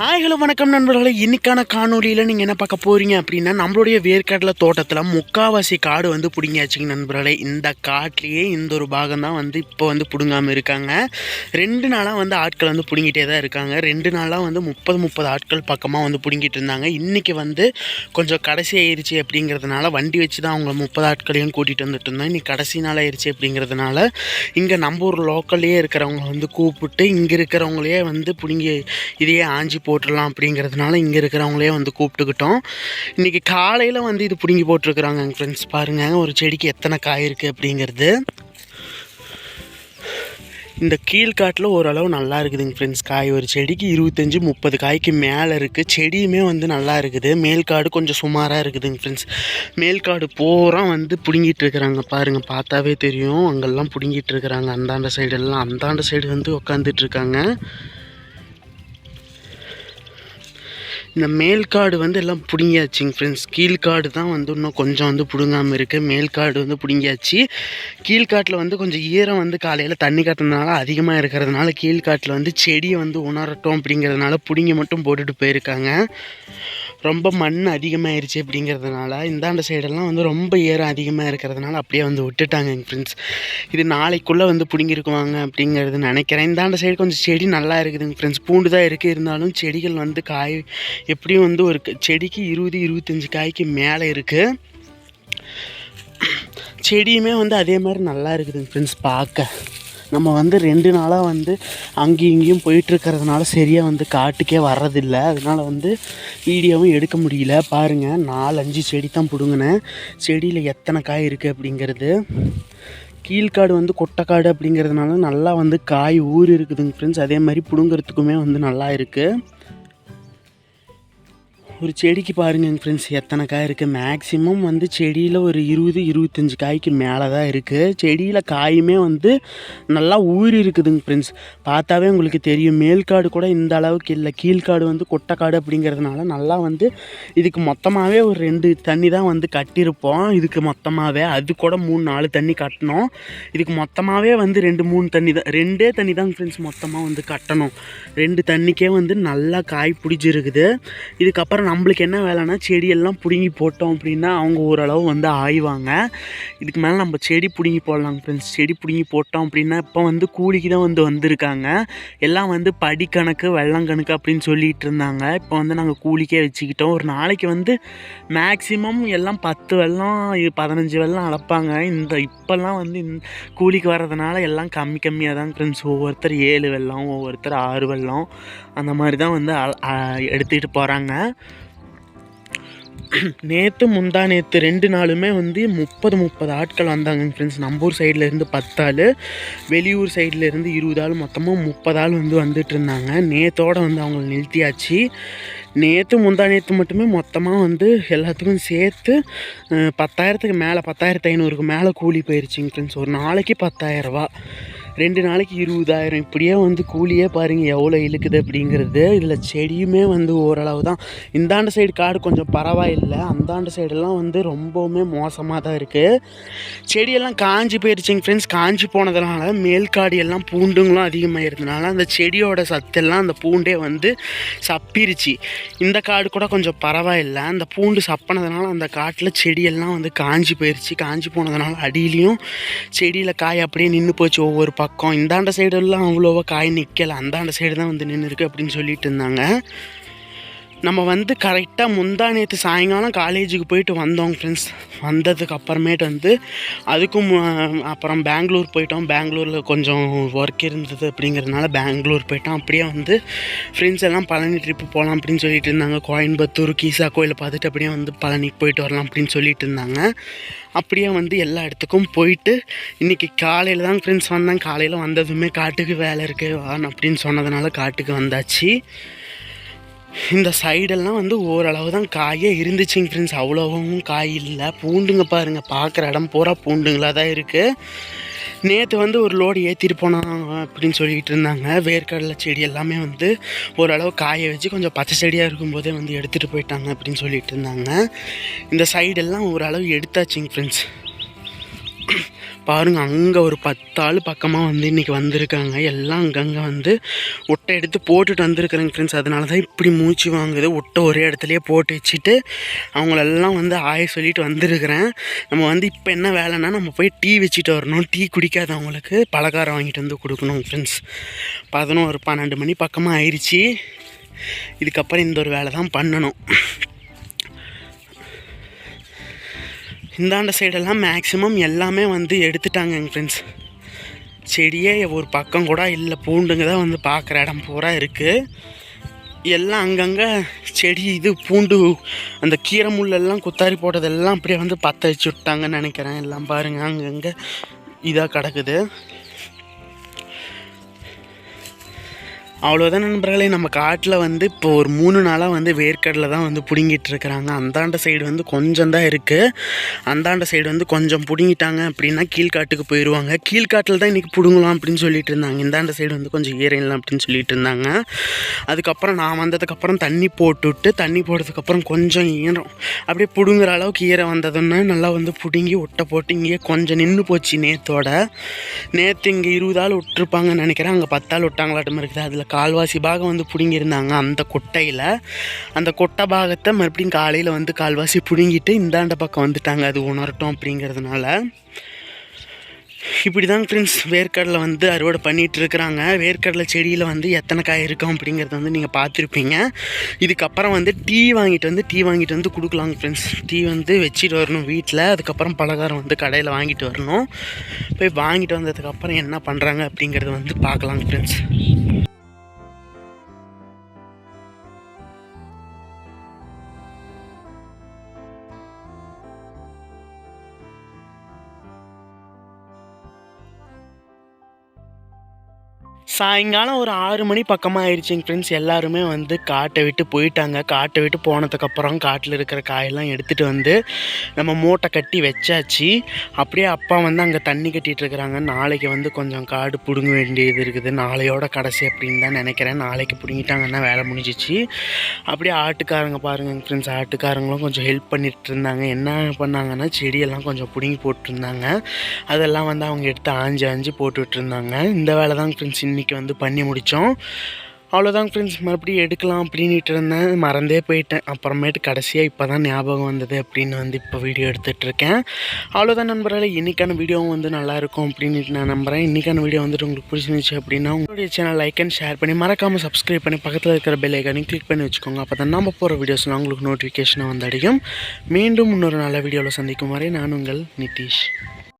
Hi hello வணக்கம் நண்பர்களே. இன்னைக்கான காணொலியில் நீங்கள் என்ன பார்க்க போகிறீங்க அப்படின்னா நம்மளுடைய வேர்க்கடலை தோட்டத்தில் முக்காவாசி காடு வந்து பிடுங்கியாச்சுங்க நண்பர்களே. இந்த காட்டிலேயே இந்த ஒரு பாகம் தான் வந்து இப்போ வந்து பிடுங்காமல் இருக்காங்க. ரெண்டு நாளாக வந்து ஆட்கள் வந்து பிடுங்கிட்டே தான் இருக்காங்க. ரெண்டு நாளாக வந்து முப்பது முப்பது ஆட்கள் பக்கமாக வந்து பிடுங்கிட்டு இருந்தாங்க. இன்றைக்கி வந்து கொஞ்சம் கடைசி ஆயிடுச்சு அப்படிங்கிறதுனால வண்டி வச்சு தான் அவங்க முப்பது ஆட்களையும் கூட்டிகிட்டு வந்துட்டு இருந்தோம். இன்னைக்கு கடைசி நாள் ஆயிடுச்சு அப்படிங்கிறதுனால இங்கே நம்ம ஊர் லோக்கல்லையே இருக்கிறவங்க வந்து கூப்பிட்டு இங்கே இருக்கிறவங்களையே வந்து பிடுங்கி இதையே ஆஞ்சி போட்டுடலாம் அப்படிங்கிறதுனால இங்கே இருக்கிறவங்களே வந்து கூப்பிட்டுக்கிட்டோம். இன்றைக்கி காலையில் வந்து இது பிடுங்கி போட்டிருக்குறாங்க ஃப்ரெண்ட்ஸ் பாருங்கள் ஒரு செடிக்கு எத்தனை காய் இருக்குது அப்படிங்கிறது. இந்த கீழ்காட்டில் ஓரளவு நல்லா இருக்குதுங்க ஃப்ரெண்ட்ஸ் காய் ஒரு செடிக்கு இருபத்தஞ்சி முப்பது காய்க்கு மேலே இருக்குது செடியுமே வந்து நல்லா இருக்குது. மேல்காடு கொஞ்சம் சுமாராக இருக்குதுங்க ஃப்ரெண்ட்ஸ் மேல்காடு பூரா வந்து பிடுங்கிட்டு இருக்கிறாங்க. பாருங்கள் பார்த்தாவே தெரியும். அங்கெல்லாம் பிடுங்கிட்டு இருக்கிறாங்க. அந்தாண்ட சைடெல்லாம் அந்தாண்ட சைடு வந்து உக்காந்துட்டு இருக்காங்க. இந்த மேல் கார்டு வந்து எல்லாம் பிடுங்கியாச்சுங்க ஃப்ரெண்ட்ஸ் கீழ்காடு தான் வந்து இன்னும் கொஞ்சம் வந்து பிடுங்காமல் இருக்குது மேல் கார்டு வந்து பிடுங்கியாச்சு. கீழ்காட்டில் வந்து கொஞ்சம் ஈரம் வந்து காலையில் தண்ணி காட்டுறதுனால அதிகமாக இருக்கிறதுனால கீழ்காட்டில் வந்து செடியை வந்து உணரட்டும் அப்படிங்கிறதுனால பிடுங்கி மட்டும் போட்டுட்டு போயிருக்காங்க. ரொம்ப மண் அதிகமாகிருச்சு அப்படிங்கிறதுனால இந்தாண்ட சைடெல்லாம் வந்து ரொம்ப ஈரம் அதிகமாக இருக்கிறதுனால அப்படியே வந்து விட்டுட்டாங்க எங்கள் ஃப்ரெண்ட்ஸ் இது நாளைக்குள்ளே வந்து பிடுங்கிருக்குவாங்க அப்படிங்கிறது நினைக்கிறேன். இந்தாண்ட சைடு கொஞ்சம் செடி நல்லா இருக்குதுங்க ஃப்ரெண்ட்ஸ் பூண்டு தான் இருக்குது இருந்தாலும் செடிகள் வந்து காய் எப்படியும் வந்து ஒரு க- செடிக்கு இருபது இருபத்தஞ்சி காய்க்கு மேலே இருக்குது செடியுமே வந்து அதே மாதிரி நல்லா இருக்குதுங்க ஃப்ரெண்ட்ஸ் பார்க்க. நம்ம வந்து ரெண்டு நாளாக வந்து அங்கேயும் இங்கேயும் போயிட்டுருக்கிறதுனால சரியாக வந்து காட்டுக்கே வர்றதில்ல. அதனால வந்து வீடியோவும் எடுக்க முடியல. பாருங்கள் நாலு அஞ்சு செடி தான் பிடுங்கினேன். செடியில் எத்தனை காய் இருக்குது அப்படிங்கிறது. கீழ்காடு வந்து கொட்டைக்காடு அப்படிங்கிறதுனால நல்லா வந்து காய் ஊர் இருக்குதுங்க ஃப்ரெண்ட்ஸ் அதே மாதிரி பிடுங்கிறதுக்குமே வந்து நல்லா இருக்குது ஒரு செடிக்கு பாருங்க ஃப்ரெண்ட்ஸ் எத்தனை காய் இருக்குது மேக்ஸிமம் வந்து செடியில் ஒரு இருபது இருபத்தஞ்சி காய்க்கு மேலே தான் இருக்குது செடியில் காயுமே வந்து நல்லா ஊறி இருக்குதுங்க ஃப்ரெண்ட்ஸ் பார்த்தாவே உங்களுக்கு தெரியும். மேல்காடு கூட இந்த அளவுக்கு இல்லை. கீழ்காடு வந்து கொட்டைக்காடு அப்படிங்கிறதுனால நல்லா வந்து இதுக்கு மொத்தமாகவே ஒரு ரெண்டு தண்ணி தான் வந்து கட்டியிருப்போம். இதுக்கு மொத்தமாகவே அது கூட மூணு நாலு தண்ணி கட்டணும். இதுக்கு மொத்தமாகவே வந்து ரெண்டு மூணு தண்ணி தான் ரெண்டே தண்ணி தான் ஃப்ரெண்ட்ஸ் மொத்தமாக வந்து கட்டணும். ரெண்டு தண்ணிக்கே வந்து நல்லா காய் பிடிச்சிருக்குது இதுக்கப்புறம் நம்மளுக்கு என்ன வேலைன்னா செடியெல்லாம் பிடுங்கி போட்டோம் அப்படின்னா அவங்க ஓரளவு வந்து ஆய்வாங்க. இதுக்கு மேலே நம்ம செடி பிடுங்கி போடலாம் ஃப்ரெண்ட்ஸ் செடி பிடுங்கி போட்டோம் அப்படின்னா இப்போ வந்து கூலிக்கு தான் வந்து வந்திருக்காங்க. எல்லாம் வந்து படிக்கணக்கு வெள்ளம் கணக்கு அப்படின்னு சொல்லிட்டு இருந்தாங்க. இப்போ வந்து நாங்கள் கூலிக்கே வச்சுக்கிட்டோம். ஒரு நாளைக்கு வந்து மேக்ஸிமம் எல்லாம் பத்து வெள்ளம் பதினஞ்சு வெள்ளம் அளப்பாங்க. இந்த இப்போல்லாம் வந்து கூலிக்கு வர்றதுனால எல்லாம் கம்மி கம்மியாக தான் ஃப்ரெண்ட்ஸ் ஒவ்வொருத்தர் ஏழு வெள்ளம் ஒவ்வொருத்தர் ஆறு வெள்ளம் அந்த மாதிரி தான் வந்து அ- எடுத்துக்கிட்டு போகிறாங்க நேற்று முந்தா நேற்று ரெண்டு நாளுமே வந்து முப்பது முப்பது ஆட்கள் வந்தாங்க ஃப்ரெண்ட்ஸ் நம்ம ஊர் சைட்லேருந்து பத்தாள் வெளியூர் சைட்லேருந்து இருபது ஆள் மொத்தமாக முப்பது ஆள் வந்து வந்துட்டு இருந்தாங்க. நேத்தோட வந்து அவங்கள நிறுத்தியாச்சு. நேற்று முந்தா நேற்று மட்டுமே மொத்தமாக வந்து எல்லாத்துக்கும் சேர்த்து பத்தாயிரத்துக்கு மேலே பத்தாயிரத்து ஐநூறுக்கு மேலே கூலி போயிருச்சுங்க ஃப்ரெண்ட்ஸ் ஒரு நாளைக்கு பத்தாயிரரூபா ரெண்டு நாளைக்கு இருபதாயிரம். இப்படியே வந்து கூலியே பாருங்கள் எவ்வளோ இழுக்குது அப்படிங்கிறது. இதில் செடியுமே வந்து ஓரளவு தான். இந்தாண்ட சைடு காடு கொஞ்சம் பரவாயில்லை. அந்தாண்ட சைடெல்லாம் வந்து ரொம்பவுமே மோசமாக தான் இருக்குது செடியெல்லாம் காஞ்சி போயிடுச்சுங்க ஃப்ரெண்ட்ஸ் காஞ்சி போனதுனால மேல்காடு எல்லாம் பூண்டுங்களும் அதிகமாகிறதுனால அந்த செடியோட சத்தெல்லாம் அந்த பூண்டே வந்து சப்பிருச்சு. இந்த காடு கூட கொஞ்சம் பரவாயில்லை. அந்த பூண்டு சப்பினதுனால அந்த காட்டில் செடியெல்லாம் வந்து காஞ்சி போயிடுச்சு காஞ்சி போனதுனால அடியிலையும் செடியில் காய் அப்படியே நின்று போச்சு ஒவ்வொரு பக்கம். இந்தாண்ட சைடெல்லாம் அவ்வளோவா காய் நிற்கலை அந்தாண்ட சைடு தான் வந்து நின்று இருக்கு அப்படின்னு சொல்லிட்டு இருந்தாங்க. நம்ம வந்து கரெக்டாக முந்தா நேற்று சாயங்காலம் காலேஜுக்கு போயிட்டு வந்தோம் ஃப்ரெண்ட்ஸ் வந்ததுக்கு அப்புறமேட்டு வந்து அதுக்கும் அப்புறம் பெங்களூர் போயிட்டோம். பெங்களூரில் கொஞ்சம் ஒர்க் இருந்தது அப்படிங்கிறதுனால பெங்களூர் போயிட்டோம். அப்படியே வந்து ஃப்ரெண்ட்ஸ் எல்லாம் பழனி ட்ரிப்பு போகலாம் அப்படின்னு சொல்லிட்டு இருந்தாங்க. கோயம்புத்தூர் கீசா கோயிலை பார்த்துட்டு அப்படியே வந்து பழனிக்கு போயிட்டு வரலாம் அப்படின்னு சொல்லிட்டு இருந்தாங்க. அப்படியே வந்து எல்லா இடத்துக்கும் போயிட்டு இன்றைக்கி காலையில் தான் ஃப்ரெண்ட்ஸ் வந்தேன். காலையில் வந்ததுமே காட்டுக்கு வேலை இருக்குது வான்னு அப்படின்னு சொன்னதுனால காட்டுக்கு வந்தாச்சு. இந்த சைடெல்லாம் வந்து ஓரளவு தான் காயே இருந்துச்சுங்க ஃப்ரெண்ட்ஸ் அவ்வளோவும் காய் இல்லை. பூண்டுங்க பாருங்கள் பார்க்குற இடம் பூரா பூண்டுங்களாக தான் இருக்குது நேற்று வந்து ஒரு லோடு ஏற்றிட்டு போனாங்க அப்படின்னு சொல்லிகிட்டு இருந்தாங்க. வேர்க்கடலை செடி எல்லாமே வந்து ஓரளவு காய வச்சு கொஞ்சம் பச்சை செடியாக இருக்கும்போதே வந்து எடுத்துகிட்டு போயிட்டாங்க அப்படின்னு சொல்லிட்டு இருந்தாங்க. இந்த சைடெல்லாம் ஓரளவு எடுத்தாச்சுங்க ஃப்ரெண்ட்ஸ் பாருங்கள் அங்கே ஒரு பத்தாள் பக்கமாக வந்து இன்றைக்கி வந்திருக்காங்க. எல்லாம் அங்கங்கே வந்து ஒட்டை எடுத்து போட்டுட்டு வந்திருக்கிறேங்க ஃப்ரெண்ட்ஸ் அதனால தான் இப்படி மூச்சு வாங்குது. ஒட்டை ஒரே இடத்துலையே போட்டு வச்சுட்டு அவங்களெல்லாம் வந்து ஆய சொல்லிட்டு வந்திருக்கிறேன். நம்ம வந்து இப்போ என்ன வேலைன்னா நம்ம போய் டீ வச்சுட்டு வரணும். டீ குடிக்காதவங்களுக்கு பலகாரம் வாங்கிட்டு வந்து கொடுக்கணும் ஃப்ரெண்ட்ஸ் பதினோரு பன்னெண்டு மணி பக்கமாக ஆயிடுச்சு இதுக்கப்புறம் இந்த ஒரு வேலை தான் பண்ணணும். இந்தாண்ட சைடெல்லாம் மேக்ஸிமம் எல்லாமே வந்து எடுத்துட்டாங்க எங்கள் ஃப்ரெண்ட்ஸ் செடியே ஒரு பக்கம் கூட இல்லை பூண்டுங்க தான் வந்து பார்க்குற இடம் பூரா இருக்குது எல்லாம் அங்கங்கே செடி இது பூண்டு அந்த கீரை முள்ளெல்லாம் குத்தாரி போட்டதெல்லாம் அப்படியே வந்து பற்ற வச்சு விட்டாங்கன்னு நினைக்கிறேன். எல்லாம் பாருங்கள் அங்கங்கே இதாக கிடக்குது. அவ்வளோதான் நண்பர்களே நம்ம காட்டில் வந்து இப்போ ஒரு மூணு நாளாக வந்து வேர்க்கடலை தான் வந்து பிடுங்கிட்டு இருக்கிறாங்க. அந்தாண்ட சைடு வந்து கொஞ்சம் தான் இருக்குது அந்தாண்ட சைடு வந்து கொஞ்சம் பிடுங்கிட்டாங்க அப்படின்னா கீழ்காட்டுக்கு போயிடுவாங்க கீழ்காட்டில் தான் இன்றைக்கி பிடுங்கலாம் அப்படின்னு சொல்லிட்டு இருந்தாங்க. இந்தாண்ட சைடு வந்து கொஞ்சம் ஈரலாம் அப்படின்னு சொல்லிட்டு இருந்தாங்க. அதுக்கப்புறம் நான் வந்ததுக்கப்புறம் தண்ணி போட்டுவிட்டு தண்ணி போட்டதுக்கப்புறம் கொஞ்சம் ஈரம். அப்படியே பிடுங்குற அளவுக்கு ஈரம் வந்ததுன்னா நல்லா வந்து பிடுங்கி ஒட்டை போட்டு இங்கேயே கொஞ்சம் நின்று போச்சு நேத்தோட. நேற்று இங்கே இருபது ஆள் விட்டுருப்பாங்கன்னு நினைக்கிறேன். அங்கே பத்தாள் விட்டாங்களாட்டம் இருக்குது. அதில் கால்வாசி பாகம் வந்து பிடுங்கியிருந்தாங்க அந்த கொட்டையில். அந்த கொட்டை பாகத்தை மறுபடியும் காலையில் வந்து கால்வாசி பிடுங்கிட்டு இந்தாண்ட பக்கம் வந்துட்டாங்க. அது உணரட்டும் அப்படிங்கிறதுனால. இப்படி தான் ஃப்ரெண்ட்ஸ் வேர்க்கடலை வந்து அறுவடை பண்ணிகிட்டு இருக்கிறாங்க வேர்க்கடலை செடியில் வந்து எத்தனை காய் இருக்கும் அப்படிங்கிறத வந்து நீங்கள் பார்த்துருப்பீங்க. இதுக்கப்புறம் வந்து டீ வாங்கிட்டு வந்து டீ வாங்கிட்டு வந்து கொடுக்கலாங்க ஃப்ரெண்ட்ஸ் டீ வந்து வச்சுட்டு வரணும் வீட்டில் அதுக்கப்புறம் பலகாரம் வந்து கடையில் வாங்கிட்டு வரணும். போய் வாங்கிட்டு வந்ததுக்கப்புறம் என்ன பண்ணுறாங்க அப்படிங்கிறத வந்து பார்க்கலாங்க ஃப்ரெண்ட்ஸ் சாயங்காலம் ஒரு ஆறு மணி பக்கமாக ஆயிடுச்சுங்க ஃப்ரெண்ட்ஸ் எல்லாருமே வந்து காட்டை விட்டு போயிட்டாங்க. காட்டை விட்டு போனதுக்கப்புறம் காட்டில் இருக்கிற காயெல்லாம் எடுத்துகிட்டு வந்து நம்ம மூட்டை கட்டி வச்சாச்சு. அப்படியே அப்பா வந்து அங்கே தண்ணி கட்டிகிட்டு இருக்கிறாங்க. நாளைக்கு வந்து கொஞ்சம் காடு பிடுங்க வேண்டியது இருக்குது. நாளையோட கடைசி அப்படின்னு தான் நினைக்கிறேன். நாளைக்கு பிடுங்கிட்டாங்கன்னா வேலை முடிஞ்சிச்சு. அப்படியே ஆட்டுக்காரங்க பாருங்கள் ஃப்ரெண்ட்ஸ் ஆட்டுக்காரங்களும் கொஞ்சம் ஹெல்ப் பண்ணிகிட்டு இருந்தாங்க. என்ன பண்ணாங்கன்னா செடியெல்லாம் கொஞ்சம் பிடுங்கி போட்டிருந்தாங்க அதெல்லாம் வந்து அவங்க எடுத்து ஆஞ்சு ஆஞ்சு போட்டுட்ருந்தாங்க இந்த வேலை தான் ஃப்ரெண்ட்ஸ் இன்றைக்கி வந்து பண்ணி முடித்தோம். அவ்வளோதான் ஃப்ரெண்ட்ஸ் மறுபடியும் எடுக்கலாம் அப்படின்ட்டு இருந்தேன். மறந்தே போயிட்டேன். அப்புறமேட்டு கடைசியாக இப்போ தான் ஞாபகம் வந்தது அப்படின்னு வந்து இப்போ வீடியோ எடுத்துகிட்ருக்கேன் அவ்வளோதான் நண்பர்களே. இன்றைக்கான வீடியோவும் வந்து நல்லாயிருக்கும் அப்படின்னு நான் நம்புகிறேன் இன்றைக்கான வீடியோ வந்துட்டு உங்களுக்கு பிடிச்சிருந்துச்சு அப்படின்னா உங்களுடைய சேனல் லைக் அண்ட் ஷேர் பண்ணி மறக்காமல் சப்ஸ்கிரைப் பண்ணி பக்கத்தில் இருக்கிற பெல் ஐக்கானையும் கிளிக் பண்ணி வச்சுக்கோங்க. அப்போ தான் நம்ம போகிற வீடியோஸ்லாம் உங்களுக்கு நோட்டிஃபிகேஷனை வந்து அடிக்கும் மீண்டும் இன்னொரு நல்ல வீடியோவில் சந்திக்கும் வரை நான் உங்கள் நிதிஷ்.